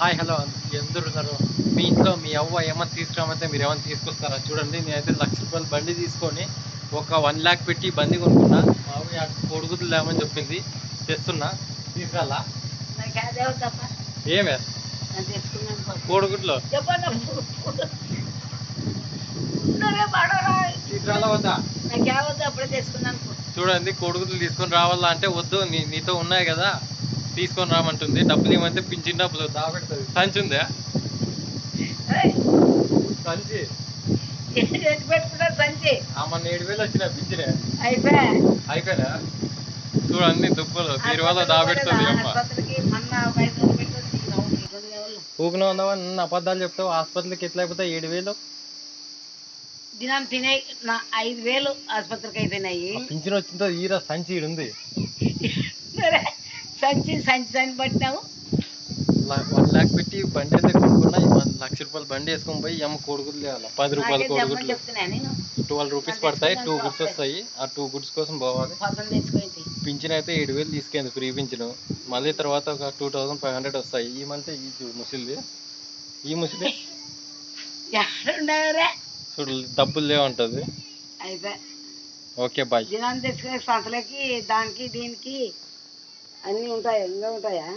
Hi hello. ఎందరు ఉన్నారు మీ ఇంట్లో మీ అవ్వ ఏమన్నా తీసుకురామంటే మీరు ఏమైనా తీసుకొస్తారా? చూడండి నేనైతే లక్ష రూపాయల బండి తీసుకొని ఒక వన్ ల్యాక్ పెట్టి బండి కొనుక్కున్నా. మా అవ్వ కొడుకుతులు లేమని చెప్పింది. తెస్తున్నా. తీసుకురాలా? ఏమే. కోడిగుడ్లో తీసుకురాలా వద్దా. చూడండి కొడుకులు తీసుకొని రావాలా అంటే వద్దు. నీ నీతో ఉన్నాయి కదా. తీసుకొని రామంటుంది. డబ్బులు ఏమంటే పింఛన్ డబ్బులు దాబెడుతుంది. సంచి ఉందా? సంచి. మొన్న ఏడు వేలు వచ్చిన పింఛనే. అయిపోయా? అయిపోయినా? చూడండి దుబ్బలు. తీరువాలో దాబెడుతుంది అమ్మ. ఊకునే ఉందావా నిన్న అబద్ధాలు చెప్తావు. హాస్పిటల్కి ఎట్లా అయిపోతాయి ఏడు వేలు? దినం తినే నా ఐదు వేలు ఆసుపత్రికి అయిపోయినాయి. పింఛన్ వచ్చిందో ఈరా సంచి ఉంది సంచి సంచి సంచి పట్టినావు? ల- వన్ లాక్ పెట్టి బండి అయితే కొనుక్కున్నా. వన్ లక్ష రూపాయలు బండి వేసుకొని పోయి అమ్మ కోడిగుడ్లు లేవాలి పది రూపాయల నేను. ట్వెల్వ్ రూపీస్ పడతాయి. టూ గుడ్స్ వస్తాయి. ఆ టూ గుడ్స్ కోసం పోవాలి. పింఛన్ అయితే ఏడు వేలు తీసుకెళ్ళింది ఫ్రీ పింఛన్. మళ్ళీ తర్వాత ఒక టూ థౌసండ్ ఫైవ్ హండ్రెడ్ వస్తాయి. ఈ మంత్ ఈ చూడు ముసిలిది. ఈ ముసిలి చూడు డబ్బులు లేవంటది. అయిపోయా ఓకే బాయ్. తెచ్చుకునే సంతలకి దానికి దీనికి అన్నీ ఉంటాయి ఇంకా ఉంటాయా